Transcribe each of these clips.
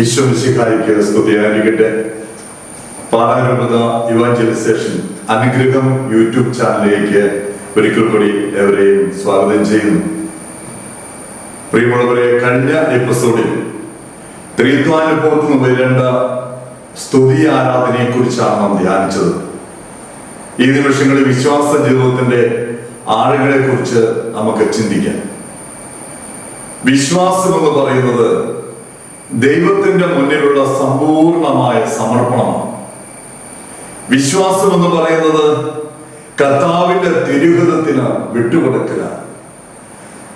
ഈശ്വരശിഖായിക്ക് സ്തുതിയായിരിക്കട്ടെ പാലാരൂപത ഇവാഞ്ചലൈസേഷൻ അനുഗ്രഹം യൂട്യൂബ് ചാനലിലേക്ക് ഒരിക്കൽ കൂടി എവരെയും സ്വാഗതം ചെയ്യുന്നു. പ്രിയമുള്ളവരെ കഴിഞ്ഞ എപ്പിസോഡിൽ ത്രിത്വാനുഭവത്തിൽ നിന്ന് വരേണ്ട സ്തുതി ആരാധനയെ കുറിച്ചാണ് നാം ധ്യാനിച്ചത്. ഈ നിമിഷങ്ങളിൽ വിശ്വാസ ജീവിതത്തിന്റെ ആളുകളെ കുറിച്ച് നമുക്ക് ചിന്തിക്കാം. വിശ്വാസം എന്ന് പറയുന്നത് ദൈവത്തിന്റെ മുന്നിലുള്ള സമ്പൂർണമായ സമർപ്പണമാണ് വിശ്വാസം എന്ന് പറയുന്നത് കർത്താവിന്റെ തിരുഹിതത്തിന് വിട്ടുകൊടുക്കലാണ്.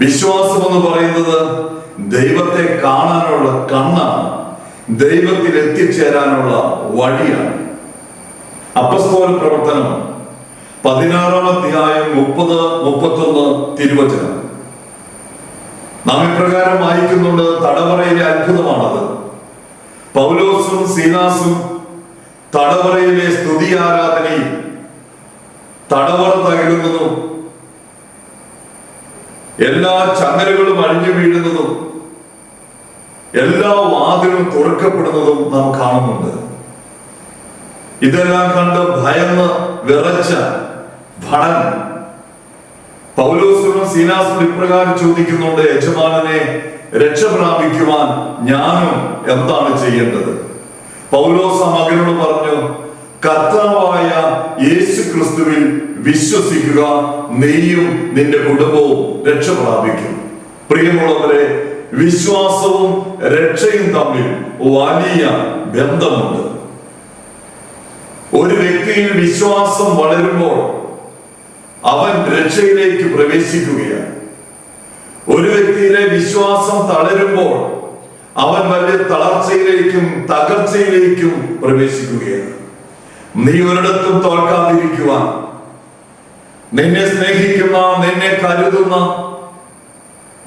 വിശ്വാസം എന്ന് പറയുന്നത് ദൈവത്തെ കാണാനുള്ള കണ്ണാണ്. ദൈവത്തിൽ എത്തിച്ചേരാനുള്ള വഴിയാണ്. അപ്പസ്തോല പ്രവർത്തനം പതിനാറാം അധ്യായം മുപ്പത് മുപ്പത്തൊന്ന് തിരുവചനം. നാം ഇപ്രകാരം വായിക്കുന്നുണ്ട്. തടവറയിലെ അത്ഭുതമാണത്. പൗലോസും സീനാസും തടവറയിലെ സ്തുതി ആരാധനയും തടവറ തകരുന്നതും എല്ലാ ചങ്ങലുകളും അഴിഞ്ഞു വീഴുന്നതും എല്ലാ വാതിലും തുറക്കപ്പെടുന്നതും നാം കാണുന്നുണ്ട്. ഇതെല്ലാം കണ്ട് ഭയന്ന് വിറച്ച ഭടൻ പൗലോസിനും സീനാസും ഇപ്രകാരം ചോദിക്കുന്നുണ്ട് യജമാനനെ രക്ഷ പ്രാപിക്കുവാൻ ഞാനും എന്താണ് ചെയ്യേണ്ടത്? പൗലോസ് മകനോട് പറഞ്ഞു കർത്താവായ യേശു ക്രിസ്തുവിൽ വിശ്വസിക്കുക നീയും നിന്റെ കുടുംബവും രക്ഷ പ്രാപിക്കും. പ്രിയമുള്ളവരെ വിശ്വാസവും രക്ഷയും തമ്മിൽ വലിയ ബന്ധമുണ്ട്. ഒരു വ്യക്തിയിൽ വിശ്വാസം വളരുമ്പോൾ അവൻ രക്ഷയിലേക്ക് പ്രവേശിക്കുകയാണ്. ഒരു വ്യക്തിയിലെ വിശ്വാസം തളരുമ്പോൾ അവൻ വലിയ തളർച്ചയിലേക്കും തകർച്ചയിലേക്കും പ്രവേശിക്കുകയാണ്. നീ ഒരിടത്തും തോൽക്കാതിരിക്കുവാൻ. നിന്നെ സ്നേഹിക്കുന്ന നിന്നെ കരുതുന്ന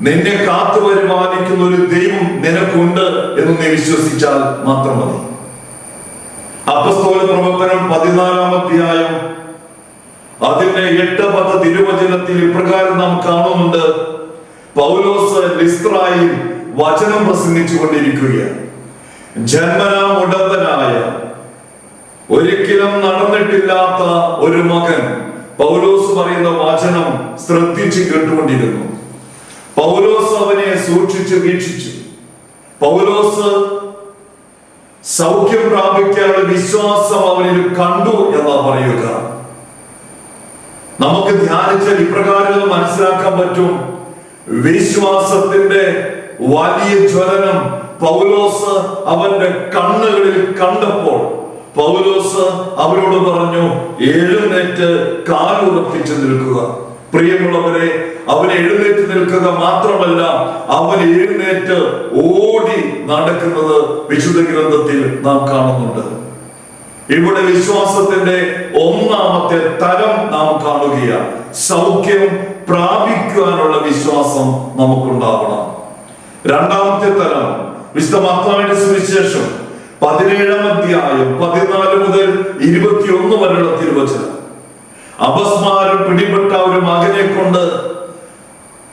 നിന്നെ കാത്തു പരിപാലിക്കുന്ന ഒരു ദൈവം നിനക്കുണ്ട് എന്ന് നീ വിശ്വസിച്ചാൽ മാത്രം മതി. അപ്പസ്തോല പ്രവർത്തനം പതിനാലാം അധ്യായം അതിന്റെ എട്ട് പത്ത് തിരുവചനത്തിൽ ഇപ്രകാരം നാം കാണുന്നുണ്ട്. പൗലോസ് ലിസ്ത്രായിൽ വചനം പ്രസംഗിച്ചു കൊണ്ടിരിക്കുകയാണ്. ജന്മനാ ഉടമ്പനായ ഒരിക്കലും നടന്നിട്ടില്ലാത്ത ഒരു മകൻ പൗലോസ് പറയുന്ന വചനം ശ്രദ്ധിച്ച് കേട്ടുകൊണ്ടിരുന്നു. പൗലോസ് അവനെ സൂക്ഷിച്ചു വീക്ഷിച്ചു. പൗലോസ് സൗഖ്യം പ്രാപിക്കാനുള്ള വിശ്വാസം അവനിൽ കണ്ടു എന്നാ പറയുക. നമുക്ക് ധ്യാനിച്ചാൽ ഇപ്രകാരം മനസ്സിലാക്കാൻ പറ്റും. വിശ്വാസത്തിന്റെ വലിയ ജ്വലനം പൗലോസ് അവന്റെ കണ്ണുകളിൽ കണ്ടപ്പോൾ പൗലോസ് അവരോട് പറഞ്ഞു എഴുന്നേറ്റ് കാലുറപ്പിച്ചു നിൽക്കുക. പ്രിയമുള്ളവരെ അവൻ എഴുന്നേറ്റ് നിൽക്കുക മാത്രമല്ല അവൻ എഴുന്നേറ്റ് ഓടി നടക്കുന്നത് വിശുദ്ധ ഗ്രന്ഥത്തിൽ നാം കാണുന്നുണ്ട്. ഇവിടെ വിശ്വാസത്തിന്റെ ഒന്നാമത്തെ തരം നാം കാണുകയാണ്. സൗഖ്യം പ്രാപിക്കുവാനുള്ള വിശ്വാസം നമുക്കുണ്ടാവണം. രണ്ടാമത്തെ തരം വിശുദ്ധ സുവിശേഷം പതിനേഴാം അധ്യായം പതിനാല് മുതൽ ഇരുപത്തിയൊന്ന് വരെയുള്ള തിരുവചനം. അപസ്മാരം പിടിപെട്ട ഒരു മകനെ കൊണ്ട്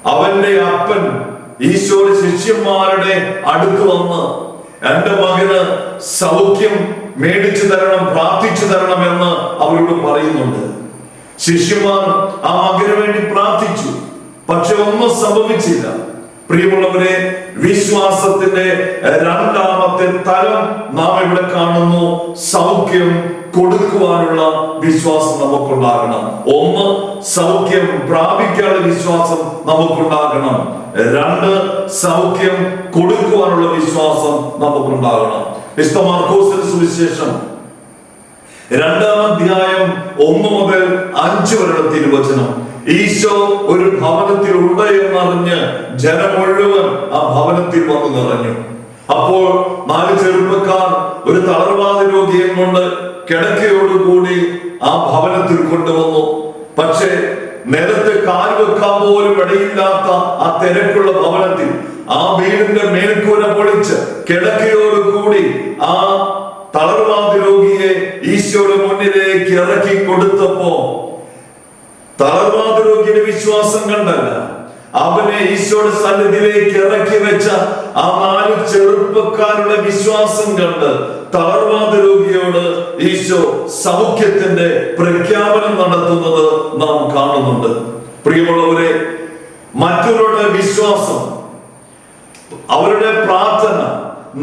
അവന്റെ അപ്പൻ ഈശോയുടെ ശിഷ്യന്മാരുടെ അടുത്ത് വന്ന് എന്റെ മകന് സൗഖ്യം മേടിച്ചു തരണം പ്രാർത്ഥിച്ചു തരണം എന്ന് അവരോട് പറയുന്നുണ്ട്. ശിഷ്യന്മാർ ആ മകന് വേണ്ടി പ്രാർത്ഥിച്ചു പക്ഷെ ഒന്നും സംഭവിച്ചില്ല. പ്രിയമുള്ളവരെ വിശ്വാസത്തിന്റെ രണ്ടാമത്തെ തലം നാം ഇവിടെ കാണുന്നു. സൗഖ്യം കൊടുക്കുവാനുള്ള വിശ്വാസം നമുക്കുണ്ടാകണം. ഒന്ന് സൗഖ്യം പ്രാപിക്കാനുള്ള വിശ്വാസം നമുക്കുണ്ടാകണം. രണ്ട് സൗഖ്യം കൊടുക്കുവാനുള്ള വിശ്വാസം നമുക്കുണ്ടാകണം. വിശുദ്ധ മാർക്കോസിന്റെ സുവിശേഷം. രണ്ടാം അധ്യായം ഒന്ന് മുതൽ അഞ്ച് വരെയുള്ള തിരുവചനം. ഈശോ ഒരു ഭവനത്തിൽ ഉണ്ട് എന്നറിഞ്ഞ് ജനം മുഴുവൻ ആ ഭവനത്തിൽ വന്നു നിറഞ്ഞു. അപ്പോൾ നാല് ചെറുപ്പക്കാർ ഒരു തളർവാദ രോഗിയെ കൊണ്ട് കിടക്കയോടുകൂടി ആ ഭവനത്തിൽ കൊണ്ടുവന്നു. പക്ഷേ നിലത്ത് കാൽ വെക്കാൻ പോലും ഇടയില്ലാത്ത ആ തിരക്കുള്ള ഭവനത്തിൽ ആ വീടിന്റെ മേൽക്കൂര പൊളിച്ച് കിടക്കയോടുകൂടി മുന്നിലേക്ക് ഇറക്കി കൊടുത്തപ്പോ തളർവാദ രോഗിയുടെ വിശ്വാസം കണ്ടല്ല. അവനെ ഈശോയുടെ സന്നിധിയിലേക്ക് ഇറക്കി വെച്ച ആ നാല് ചെറുപ്പക്കാരുടെ വിശ്വാസം കണ്ട് തളർവാദ രോഗിയോട് ഈശോ സൗഖ്യത്തിന്റെ പ്രഖ്യാപനം നടത്തുന്നത് നാം കാണുന്നുണ്ട്. പ്രിയമുള്ളവരെ മറ്റുള്ളവരുടെ വിശ്വാസം അവരുടെ പ്രാർത്ഥന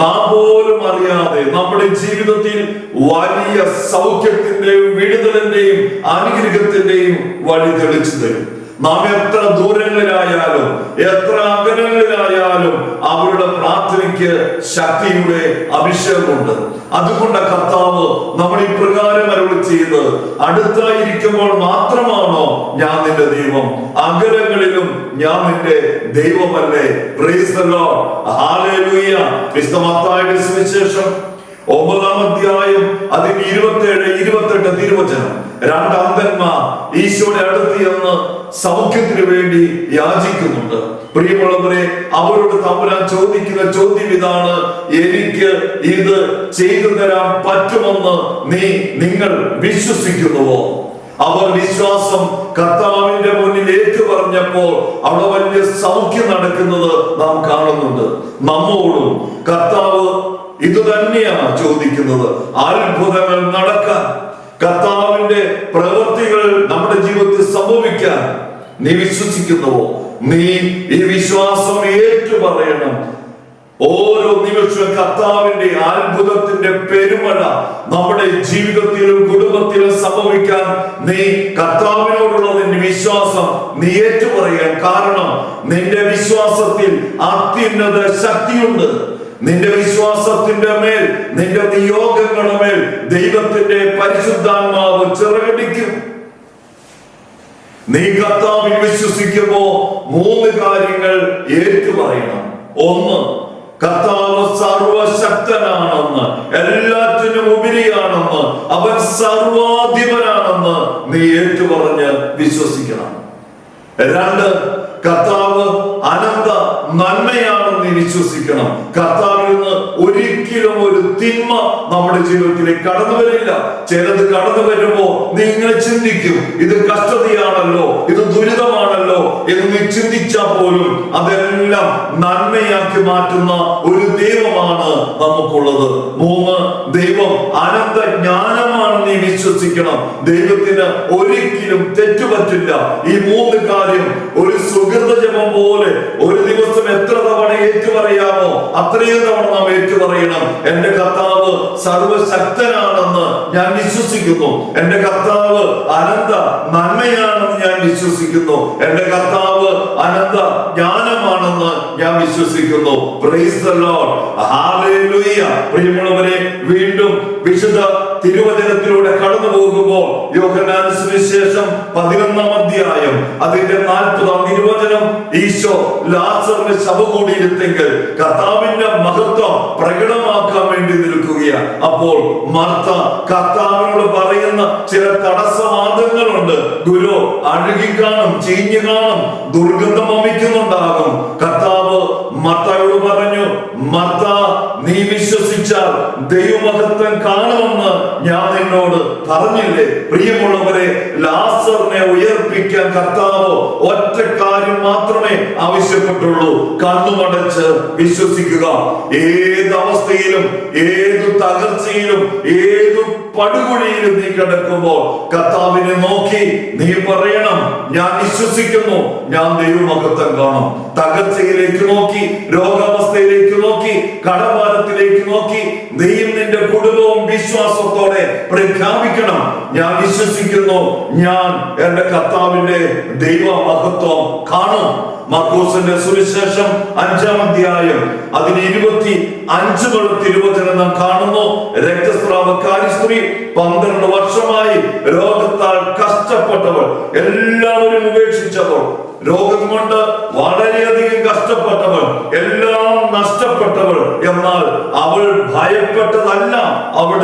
നാം പോലും അറിയാതെ നമ്മുടെ ജീവിതത്തിൽ വലിയ സൗഖ്യത്തിന്റെയും വിടുതലിന്റെയും അനുഗ്രഹത്തിന്റെയും വഴി തെളിച്ചു തരും. നാം എത്ര ദൂരങ്ങളിലായാലും എത്ര അകലങ്ങളിലായാലും അവരുടെ പ്രാർത്ഥനയ്ക്ക് ശക്തിയുടെ അഭിഷേകമുണ്ട്. അതുകൊണ്ട് കർത്താവ് നമ്മൾ ഇപ്രകാരം അരുളി ചെയ്ത് അടുത്തായിരിക്കുമ്പോൾ മാത്രമാണോ ഞാൻ നിന്റെ ദൈവം? അകലങ്ങളിലും ഞാൻ നിന്റെ ദൈവമല്ലേ സുവിശേഷം ഒമ്പതാം അധ്യായം അതിന് ഇരുപത്തിയേഴ് ഇരുപത്തെട്ട് തിരുവചനം. രണ്ട് അന്ധന്മാർ ഈശോയുടെ അടുത്ത് എന്ന് സൗഖ്യത്തിന് വേണ്ടി യാചിക്കുന്നുണ്ട്. പ്രിയമുള്ളവരെ അവരോട് തമ്പുരാൻ ചോദിക്കുന്ന ചോദ്യം ഇതാണ്. എനിക്ക് ഇത് ചെയ്തു തരാൻ പറ്റുമെന്ന് നീ നിങ്ങൾ വിശ്വസിക്കുന്നുവോ? അവർ വിശ്വാസം കർത്താവിന്റെ മുന്നിൽ ഏറ്റു പറഞ്ഞപ്പോൾ അവിടെ വലിയ സൗഖ്യം നടക്കുന്നത് നാം കാണുന്നുണ്ട്. നമ്മോടും കർത്താവ് ഇത് തന്നെയാണ് ചോദിക്കുന്നത്. അത്ഭുതങ്ങൾ നടക്കാൻ കർത്താവിന്റെ പ്രവൃത്തികൾ നമ്മുടെ ജീവിതത്തിൽ സംഭവിക്കാൻ നീ വിശ്വസിക്കുന്നുവോ? നീ ഈ വിശ്വാസം ഏറ്റു പറയണം ഓരോ നിമിഷവും കർത്താവിന്റെ അത്ഭുതത്തിന്റെ പെരുമഴ നമ്മുടെ ജീവിതത്തിലും കുടുംബത്തിലും സംഭവിക്കാൻ നീ കർത്താവിനോടുള്ള നിന്റെ വിശ്വാസം നീ ഏറ്റുപറയാൻ കാരണം നിന്റെ വിശ്വാസത്തിൽ അത്യുന്നത ശക്തിയുണ്ട്. നിന്റെ വിശ്വാസത്തിന്റെ മേൽ നിന്റെ നിയോഗങ്ങളുടെ മേൽ ദൈവത്തിന്റെ പരിശുദ്ധാത്മാവ് ചിറകടിക്കും. നീ കർത്താവിൽ വിശ്വസിക്കുമ്പോ മൂന്ന് കാര്യങ്ങൾ ഏറ്റുപറയണം. ഒന്ന് കർത്താവ് സർവശക്തനാണെന്ന് എല്ലാറ്റിനും ഉപരിയാണെന്ന് അവൻ സർവാധിപനാണെന്ന് നീ ഏറ്റുപറഞ്ഞ് വിശ്വസിക്കണം. രണ്ട് കർത്താവ് അനന്ത നന്മയാണെന്ന് വിശ്വസിക്കണം. കർത്താവിൽ നിന്ന് ഒരിക്കലും ഒരു തിന്മ നമ്മുടെ ജീവിതത്തിലേക്ക് കടന്നു വരില്ല. ചിലത് കടന്നു വരുമ്പോ നീ ഇങ്ങനെ ചിന്തിക്കും. ഇത് കഷ്ടതയാണല്ലോ ഇത് ദുരിതമാണല്ലോ എന്ന് നീ ചിന്തിച്ചാൽ പോലും അതെല്ലാം നന്മയാക്കി മാറ്റുന്ന ഒരു ദൈവമാണ് നമുക്കുള്ളത്. മൂന്ന് ദൈവം അനന്ത ജ്ഞാനമാണ് നീ വിശ്വസിക്കണം. ദൈവത്തിന് ഒരിക്കലും തെറ്റുപറ്റില്ല. ഈ മൂന്ന് കാര്യം ഒരു സുഹൃത ജപം പോലെ ഒരു ദിവസം എത്ര തവണ ഏറ്റുപറയാമോ അത്രയും തവണ നാം ഏറ്റുപറയണം. എന്റെ കർത്താവ് സർവശക്തനാണെന്ന് ഞാൻ വിശ്വസിക്കുന്നു. എന്റെ കർത്താവ് അനന്ത നന്മയാണെന്ന് ഞാൻ വിശ്വസിക്കുന്നു. എന്റെ കർത്താവ് അനന്ത ജ്ഞാനമാണെന്ന് ഞാൻ വിശ്വസിക്കുന്നു. പ്രിയമുള്ളവരെ വീണ്ടും വിശുദ്ധ തിരുവചനത്തിലൂടെ കടന്നു പോകുമ്പോൾ യോഹന്നാൻ സുവിശേഷം പതിനൊന്നാം അധ്യായം അതിന്റെ നാൽപ്പതാം തിരുവചനം ഈശോ ലാസറിന്റെ ശവ കൂടിയിരുത്തെങ്കിൽ കർത്താവിന്റെ മഹത്വം പ്രകടമാക്കാൻ വേണ്ടി നിൽക്കുകയാണ് അപ്പോൾ മർത്ത കർത്താവിനോട് പറയുന്ന ചില തടസ്സവാദങ്ങളുണ്ട്. ഗുരു അഴുകി കാണും ചീഞ്ഞു കാണും ദുർഗന്ധം വമിക്കുന്നുണ്ടാകും. കർത്താവ് മർത്തയോട് പറഞ്ഞു മർത്ത നീ വിശ്വസിച്ചാൽ ദൈവമഹത്വം കാണുമെന്ന് ഞാൻ നിന്നോട് പറഞ്ഞില്ലേ? പ്രിയമുള്ളവരെ ലാസറിനെ ഉയർപ്പിക്കാൻ കർത്താവ് ഒറ്റ കാര്യം മാത്രമേ ആവശ്യപ്പെട്ടുള്ളൂ. കണ്ണുമടച്ച് വിശ്വസിക്കുക. ഏത് അവസ്ഥയിലും ഏതു തകർച്ചയിലും ഏതു പടുകുഴിയിലും നീ കിടക്കുമ്പോൾ കർത്താവിനെ നോക്കി നീ പറയണം ഞാൻ വിശ്വസിക്കുന്നു. ഞാൻ ദൈവമഹത്വം കാണും. തകർച്ചയിലേക്ക് നോക്കി രോഗാവസ്ഥയിലേക്ക് നോക്കി കടഭാരത്തിലേക്ക് നോക്കി നീയും നിന്റെ കുടുംബവും വിശ്വാസത്തോടെ പ്രഖ്യാപിക്കണം. ഞാൻ വിശ്വസിക്കുന്നു ഞാൻ എന്റെ കർത്താവിന്റെ ദൈവ മഹത്വം കാണും. മർക്കോസിന്റെ സുവിശേഷം അഞ്ചാം അധ്യായം അതിന് ഇരുപത്തി അഞ്ച് തിരുവചനം നാം കാണുന്നു. രക്തസ്രാവക്കാരി സ്ത്രീ പന്ത്രണ്ട് വർഷമായി രോഗത്താൽ കഷ്ടപ്പെട്ടവൾ എല്ലാവരും ഉപേക്ഷിച്ചവൾ. രോഗം കൊണ്ട് വളരെയധികം കഷ്ടപ്പെട്ടവൾ എല്ലാം നഷ്ടപ്പെട്ടവൾ. എന്നാൽ അവൾ ഭയപ്പെട്ടതല്ല.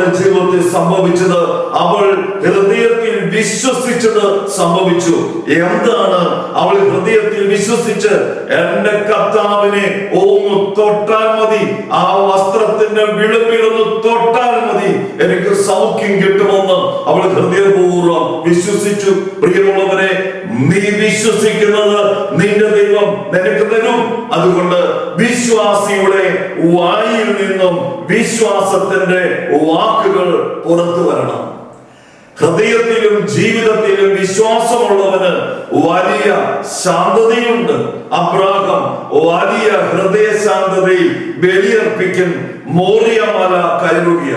അവളുടെ ജീവിതത്തിൽ സംഭവിച്ചത് അവൾ ഹൃദയത്തിൽ വിശ്വസിച്ചത് സംഭവിച്ചു. എന്താണ് അവൾ ഹൃദയത്തിൽ വിശ്വസിച്ച്? എന്റെ കർത്താവിനെ ഒന്ന് തൊട്ടാൽ മതി. ആ വസ്ത്രത്തിന്റെ വിളുവിലൊന്ന് തൊട്ടാൽ മതി. എനിക്ക് സൗഖ്യം കിട്ടുമെന്ന് അവൾ ഹൃദയപൂർവം വിശ്വസിച്ചു. പ്രിയമുള്ളവരെ നീ വിശ്വസിക്കുന്നത് നിന്റെ ദൈവം നിനക്ക് തരും. അതുകൊണ്ട് വിശ്വാസിയുടെ വായിൽ നിന്നും വിശ്വാസത്തിന്റെ വാക്കുകൾ പുറത്തു വരണം. ഹൃദയത്തിലും ജീവിതത്തിലും വിശ്വാസമുള്ളവന് വലിയ ശാന്തതയുണ്ട്. അബ്രാഹം വലിയ ഹൃദയ ശാന്തതയിൽ ബലിയർപ്പിക്കൻ മോറിയമല മല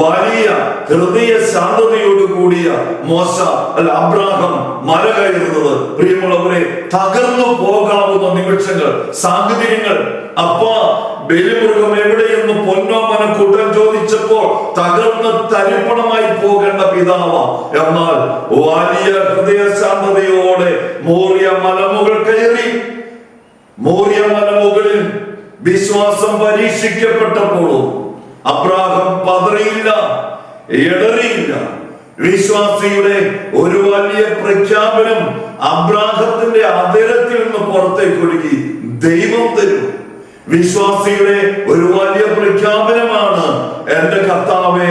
വലിയ ഹൃദയ ശാന്തതയോട് കൂടിയ മോശ അല്ല അബ്രാഹം മല കയറുന്നത്. പ്രിയമുള്ളവരെ തകർന്നു പോകാവുന്ന നിമിഷങ്ങൾ സാഹചര്യങ്ങൾ. അപ്പ ബലിമൃഗം എവിടെയെന്ന് തരിപ്പണമായി പോകേണ്ട പിതാവ. എന്നാൽ വലിയ ഹൃദയശാന്തതയോടെ മോറിയ മലമുകൾ കയറി മോറിയ മലമുകളിൽ വിശ്വാസം പരീക്ഷിക്കപ്പെട്ടപ്പോഴും അബ്രാഹം പതറിയില്ല ഇടറിയില്ല വിശ്വാസിയുടെ ഒരു വലിയ പ്രഖ്യാപനം അബ്രാഹത്തിന്റെ അതിരത്തിൽ നിന്ന് പുറത്തേക്കൊഴുകി ദൈവം തരും. വിശ്വാസിയുടെ ഒരു വലിയ പ്രഖ്യാപനമാണ് എന്റെ കർത്താവേ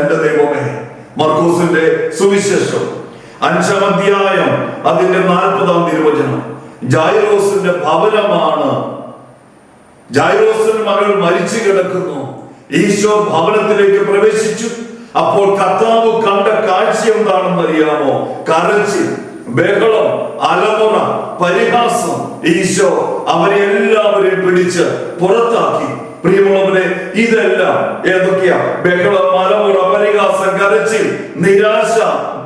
എന്റെ ദൈവമേ. മർക്കൂസിന്റെ സുവിശേഷം. അഞ്ചാം അധ്യായം അതിന്റെ നാൽപ്പതാം തിരുവചനം. ജായിറോസിന്റെ ഭവനമാണ്. ജായിറോസിന്റെ മകൾ മരിച്ചു കിടക്കുന്നു. ഈശോ ഭവനത്തിലേക്ക് പ്രവേശിച്ചു. അപ്പോൾ കർത്താവ് കണ്ട കാഴ്ച എന്താണെന്ന് അറിയാമോ? കരച്ചിൽ ബഹളം അലമുറ പരിഹാസം ഈശോ അവരെ എല്ലാവരെയും പിടിച്ച് പുറത്താക്കി. പ്രിയമുള്ളവരെ ഇതെല്ലാം ഏതൊക്കെയാ? ബഹളം മലമുറ പരിഹാസം കരച്ചിൽ നിരാശ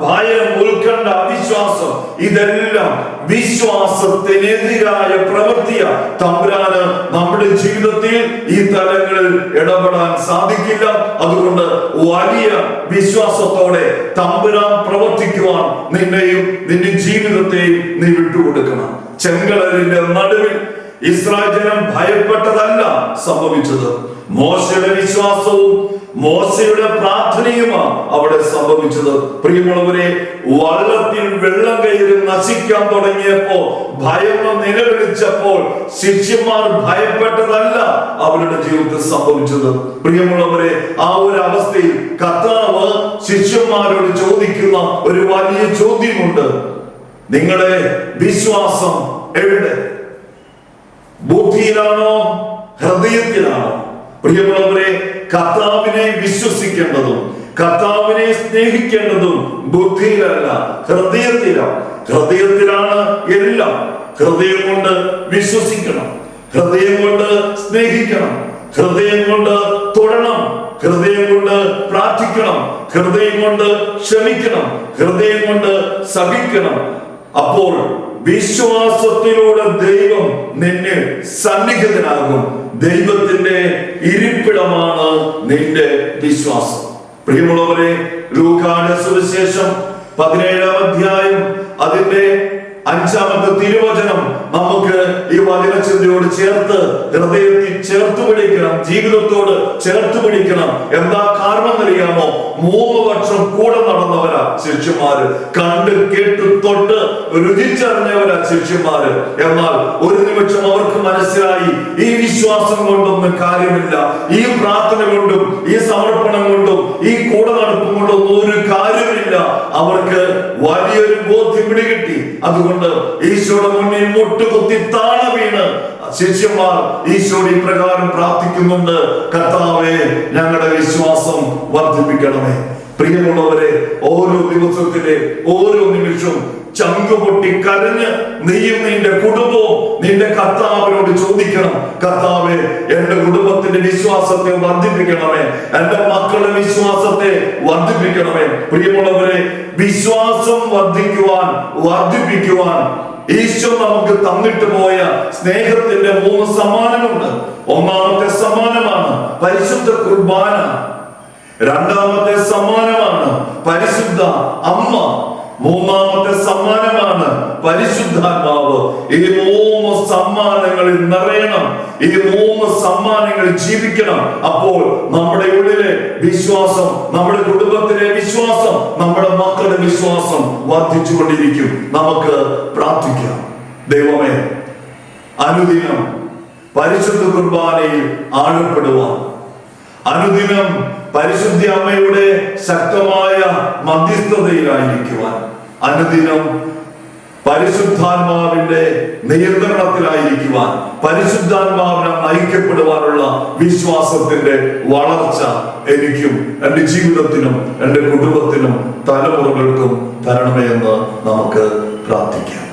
ഭയം ഉത്കണ്ഠ അവിശ്വാസം. ഇതെല്ലാം വിശ്വാസത്തിനെതിരായ പ്രവൃത്തിയ. തമ്പുരാന് നമ്മുടെ ജീവിതത്തിൽ ഈ തലങ്ങളിൽ ഇടപെടാൻ സാധിക്കില്ല. അതുകൊണ്ട് വലിയ വിശ്വാസത്തോടെ തമ്പുരാൻ പ്രവർത്തിക്കുവാൻ നിന്നെയും നിന്റെ ജീവിതത്തെയും നീ വിട്ടുകൊടുക്കണം. ചെങ്കടലിന്റെ നടുവിൽ ഇസ്രായേൽ ജനം ഭയപ്പെട്ടതല്ല സംഭവിച്ചത്. മോശയുടെ വിശ്വാസവും മോശയുടെ പ്രാർത്ഥനയുമാണ് അവിടെ സംഭവിച്ചത്. പ്രിയമുള്ളവരെ വള്ളത്തിൽ വെള്ളം കയറി നശിക്കാൻ തുടങ്ങിയപ്പോ ഭയം നിലവിളിച്ചപ്പോൾ ശിഷ്യന്മാർ ഭയപ്പെട്ടതല്ല അവരുടെ ജീവിതത്തിൽ സംഭവിച്ചത്. പ്രിയമുള്ളവരെ ആ ഒരു അവസ്ഥയിൽ കർത്താവ് ശിഷ്യന്മാരോട് ചോദിക്കുന്ന ഒരു വലിയ ചോദ്യമുണ്ട്. നിങ്ങളുടെ വിശ്വാസം എവിടെ? ബുദ്ധിയിലാണോ? ഹൃദയത്തിലാണോ? പ്രിയമുള്ളവരെ കർത്താവിനെ വിശ്വസിക്കേണ്ടതും കർത്താവിനെ സ്നേഹിക്കേണ്ടതും ബുദ്ധിയിലല്ല ഹൃദയത്തിലാണ് ഹൃദയത്തിലാണ് എല്ലാം. ഹൃദയം കൊണ്ട് വിശ്വസിക്കണം. ഹൃദയം കൊണ്ട് സ്നേഹിക്കണം. ഹൃദയം കൊണ്ട് തൊടണം. ഹൃദയം കൊണ്ട് പ്രാർത്ഥിക്കണം. ഹൃദയം കൊണ്ട് ക്ഷമിക്കണം. ഹൃദയം കൊണ്ട് സഹിക്കണം. അപ്പോൾ വിശ്വാസത്തിലൂടെ ദൈവം നിന്നെ സന്നിഹിതനാകും. ദൈവത്തിന്റെ ഇരിപ്പിടമാണ് നിന്റെ വിശ്വാസം. പ്രിയമുള്ളവരെ ലൂക്കാട് സുവിശേഷം പതിനേഴാം അധ്യായം അതിന്റെ അഞ്ചാമത്തെ തിരുവചനം നമുക്ക് ഈ വചനചിന്തയോട് ചേർത്ത് ഹൃദയത്തിൽ ചേർത്ത് പിടിക്കണം ജീവിതത്തോട് ചേർത്ത് പിടിക്കണം. എന്താ കാരണം അറിയാമോ മൂന്ന് വർഷം കൂടെ നടന്നവരാ ശിഷ്യന്മാര്. കണ്ട് കേട്ട് തൊട്ട് രുചിച്ചറിഞ്ഞവരാ ശിഷ്യന്മാര്. എന്നാൽ ഒരു നിമിഷം അവർക്ക് മനസ്സിലായി ഈ വിശ്വാസം കൊണ്ടൊന്നും കാര്യമില്ല. ഈ പ്രാർത്ഥന കൊണ്ടും ഈ സമർപ്പണം കൊണ്ടും ഈ കൂടെ നടപ്പും കൊണ്ടും ഒരു കാര്യമില്ല അവർക്ക് വലിയൊരു ബോധ്യം പിടികിട്ടി. അതുകൊണ്ട് ഈശോയുടെ മുന്നിൽ മുട്ടുകുത്തി താണ വീണ് ശിഷ്യന്മാർ ഈശോയുടെ ഇപ്രകാരം പ്രാർത്ഥിക്കുന്നുണ്ട് കർത്താവേ ഞങ്ങളുടെ വിശ്വാസം വർദ്ധിപ്പിക്കണമേ. പ്രിയമുള്ളവരെ ഓരോ ദിവസത്തിലെ ഓരോ നിമിഷവും ചങ്കുപൊട്ടി കരഞ്ഞ് നീയും നിന്റെ കുടുംബവും നിന്റെ കർത്താവിനോട് ചോദിക്കണം. കർത്താവെ എന്റെ കുടുംബത്തിന്റെ വിശ്വാസത്തെ വർദ്ധിപ്പിക്കണമേ. എന്റെ മക്കളുടെ വിശ്വാസത്തെ വർദ്ധിപ്പിക്കണമേ. പ്രിയമുള്ളവരെ വിശ്വാസം വർദ്ധിക്കുവാൻ വർദ്ധിപ്പിക്കുവാൻ ഈശോ നമുക്ക് തന്നിട്ട് പോയ സ്നേഹത്തിന്റെ മൂന്ന് സമ്മാനമുണ്ട് ഒന്നാമത്തെ സമ്മാനമാണ് പരിശുദ്ധ കുർബാന. രണ്ടാമത്തെ സമ്മാനമാണ് പരിശുദ്ധ അമ്മ. മൂന്നാമത്തെ സമ്മാനമാണ് പരിശുദ്ധാത്മാവ്. ഈ മൂന്ന് സമ്മാനങ്ങളിൽ നിറയണം. ഈ മൂന്ന് സമ്മാനങ്ങൾ ജീവിക്കണം. അപ്പോൾ നമ്മുടെ ഉള്ളിലെ വിശ്വാസം നമ്മുടെ കുടുംബത്തിലെ വിശ്വാസം നമ്മുടെ മക്കളുടെ വിശ്വാസം വർദ്ധിച്ചുകൊണ്ടിരിക്കും. നമുക്ക് പ്രാർത്ഥിക്കാം. ദൈവമേ അനുദിനം പരിശുദ്ധ കുർബാനയിൽ ആഴപ്പെടുവാൻ. അനുദിനം പരിശുദ്ധ അമ്മയുടെ ശക്തമായ മധ്യസ്ഥതയിലായിരിക്കുവാൻ അനുദിനം പരിശുദ്ധാത്മാവിന്റെ നിയന്ത്രണത്തിലായിരിക്കുവാൻ പരിശുദ്ധാത്മാവിനെ നയിക്കപ്പെടുവാനുള്ള വിശ്വാസത്തിന്റെ വളർച്ച എനിക്കും എന്റെ ജീവിതത്തിനും എന്റെ കുടുംബത്തിനും തലമുറകൾക്കും തരണമേ എന്ന് നമുക്ക് പ്രാർത്ഥിക്കാം.